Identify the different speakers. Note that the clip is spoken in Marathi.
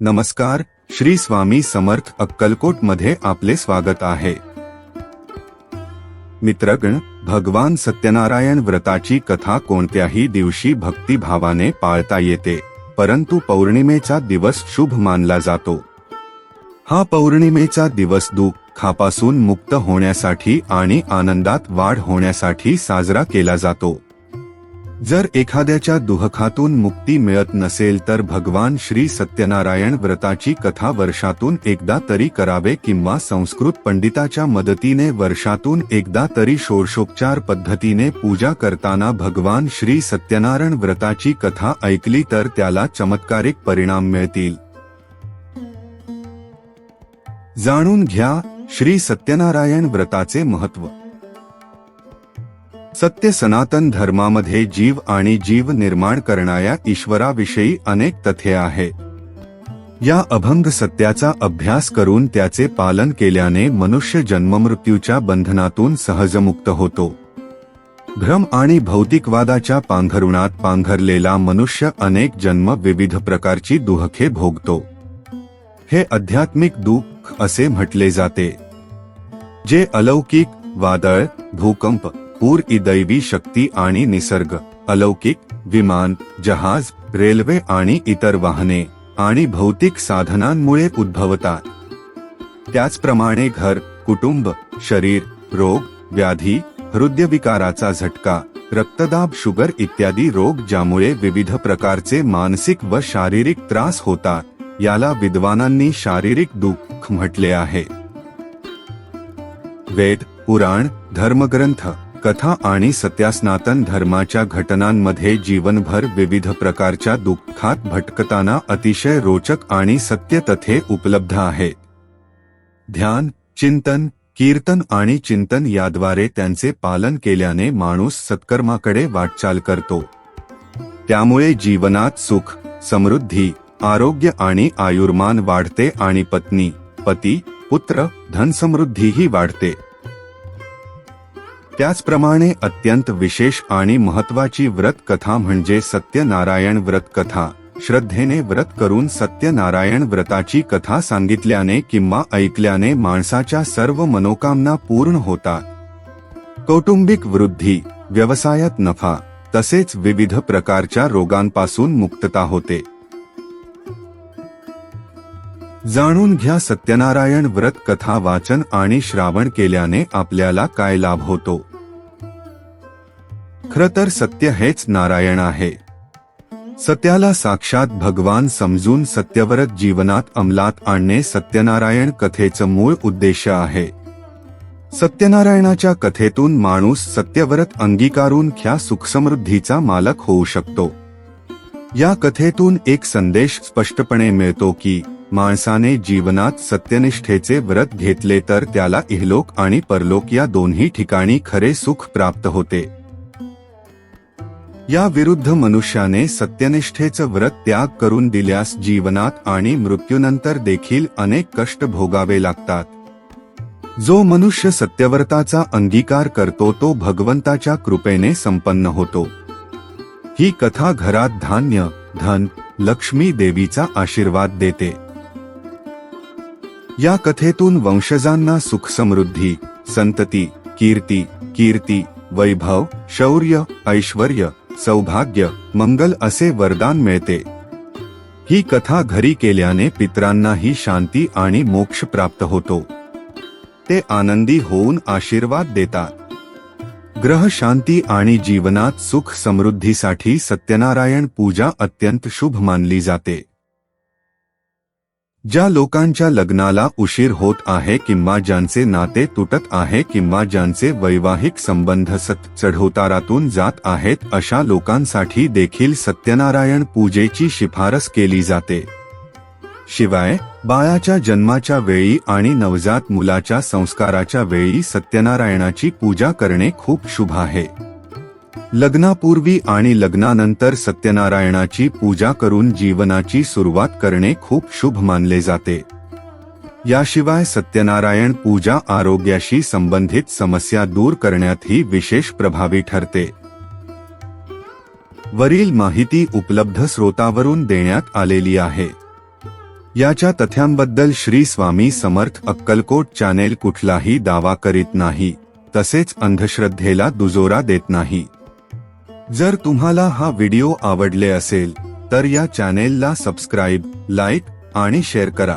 Speaker 1: नमस्कार श्री स्वामी समर्थ अक्कलकोटमध्ये आपले स्वागत आहे. मित्रगण भगवान सत्यनारायण व्रताची कथा कोणत्याही दिवशी भक्तिभावाने पाळता येते परंतु पौर्णिमेचा दिवस शुभ मानला जातो. हा पौर्णिमेचा दिवस दुःखापासून मुक्त होण्यासाठी आणि आनंदात वाढ होण्यासाठी साजरा केला जातो. जर एखाद्याच्या दुःखातून मुक्ती मिळत नसेल तर भगवान श्री सत्यनारायण व्रताची कथा वर्षातून एकदा तरी करावे किंवा संस्कृत पंडिताच्या मदतीने वर्षातून एकदा तरी षोडशोपचार पद्धतीने पूजा करताना भगवान श्री सत्यनारायण व्रताची कथा ऐकली तर त्याला चमत्कारिक परिणाम मिळतील. जाणून घ्या श्री सत्यनारायण व्रताचे महत्त्व सत्य सनातन धर्मामध्ये जीव आणि जीव निर्माण करणाऱ्या ईश्वराविषयी अनेक तथ्ये आहे. या अभंग सत्याचा अभ्यास करून त्याचे पालन केल्याने मनुष्य जन्ममृत्यूच्या बंधनातून सहजमुक्त होतो. भ्रम आणि भौतिकवादाच्या पांघरुणात पांघरलेला मनुष्य अनेक जन्म विविध प्रकारची दुःखे भोगतो. हे आध्यात्मिक दुःख असे म्हटले जाते. जे अलौकिक वादळ भूकंप पूर ई दैवी शक्ती आणि निसर्ग अलौकिक विमान जहाज रेल्वे आणि इतर वाहने आणि भौतिक साधनांमुळे उद्भवतात. त्याचप्रमाणे घर कुटुंब शरीर रोग व्याधी हृदयविकाराचा झटका रक्तदाब शुगर इत्यादी रोग ज्यामुळे विविध प्रकारचे मानसिक व शारीरिक त्रास होतात याला विद्वानांनी शारीरिक दुःख म्हटले आहे. वेद पुराण धर्मग्रंथ कथा आणि सत्यासनातन धर्माच्या घटनांमध्ये जीवनभर विविध प्रकारच्या दुःखात भटकताना अतिशय रोचक आणि सत्य तथे उपलब्ध आहेत. ध्यान चिंतन कीर्तन आणि चिंतन याद्वारे त्यांचे पालन केल्याने माणूस सत्कर्माकडे वाटचाल करतो. त्यामुळे जीवनात सुख समृद्धी आरोग्य आणि आयुर्मान वाढते आणि पत्नी पती पुत्र धनसमृद्धीही वाढते. त्याचप्रमाणे अत्यंत विशेष आणि महत्वाची व्रत कथा म्हणजे सत्यनारायण व्रत कथा श्रद्धेने व्रत करून सत्यनारायण व्रताची कथा सांगितल्याने किंवा ऐकल्याने माणसाच्या सर्व मनोकामना पूर्ण होतात. कौटुंबिक वृद्धी व्यवसायात नफा तसेच विविध प्रकारच्या रोगांपासून मुक्तता होते. जाणून घ्या सत्यनारायण व्रत कथा वाचन आणि श्रावण केल्याने आपल्याला काय लाभ होतो? खर तर सत्य हेच नारायण आहे. सत्याला साक्षात भगवान समजून सत्यव्रत जीवनात अंमलात आणणे सत्यनारायण कथेचं मूळ उद्देश आहे. सत्यनारायणाच्या कथेतून माणूस सत्यव्रत अंगीकारून ख्या सुखसमृद्धीचा मालक होऊ शकतो. या कथेतून एक संदेश स्पष्टपणे मिळतो की माणसाने जीवनात सत्यनिष्ठेचे व्रत घेतले तर त्याला इहलोक आणि परलोक या दोन्ही ठिकाणी खरे सुख प्राप्त होते. या विरुद्ध मनुष्याने सत्यनिष्ठेचं व्रत त्याग करून दिल्यास जीवनात आणि मृत्यूनंतर देखील अनेक कष्ट भोगावे लागतात. जो मनुष्य सत्यव्रताचा अंगीकार करतो तो भगवंताच्या कृपेने संपन्न होतो. ही कथा घरात धान्य धन लक्ष्मी देवीचा आशीर्वाद देते. या कथेतून वंशजांना सुख समृद्धी संतती कीर्ती कीर्ती वैभव शौर्य ऐश्वर्य सौभाग्य मंगल असे वरदान मिळते. ही कथा घरी केल्याने पित्रांनाही शांती आणि मोक्ष प्राप्त होतो. ते आनंदी होऊन आशीर्वाद देतात. ग्रह शांती आणि जीवनात सुख समृद्धीसाठी सत्यनारायण पूजा अत्यंत शुभ मानली जाते. ज्या लोकांच्या लग्नाला उशीर होत आहे किंवा ज्यांचे नाते तुटत आहे किंवा ज्यांचे वैवाहिक संबंध सत चढउतारातून जात आहेत अशा लोकांसाठी देखील सत्यनारायण पूजेची शिफारस केली जाते. शिवाय बाळाच्या जन्माच्या वेळी आणि नवजात मुलाच्या संस्काराच्या वेळी सत्यनारायणाची पूजा करणे खूप शुभ आहे. लग्नापूर्वी आणि लग्नानंतर सत्यनारायणाची पूजा करून जीवनाची सुरुवात करणे खूप शुभ मानले जाते. याशिवाय सत्यनारायण पूजा आरोग्याशी संबंधित समस्या दूर करण्यातही विशेष प्रभावी ठरते. वरील माहिती उपलब्ध स्रोतावरून देण्यात आलेली आहे. याच्या तथ्यांबद्दल श्री स्वामी समर्थ अक्कलकोट चॅनेल कुठलाही दावा करीत नाही तसेच अंधश्रद्धेला दुजोरा देत नाही. जर तुम्हाला हा व्हिडिओ आवडले असेल तर या चॅनेलला सबस्क्राईब लाईक आणि शेअर करा.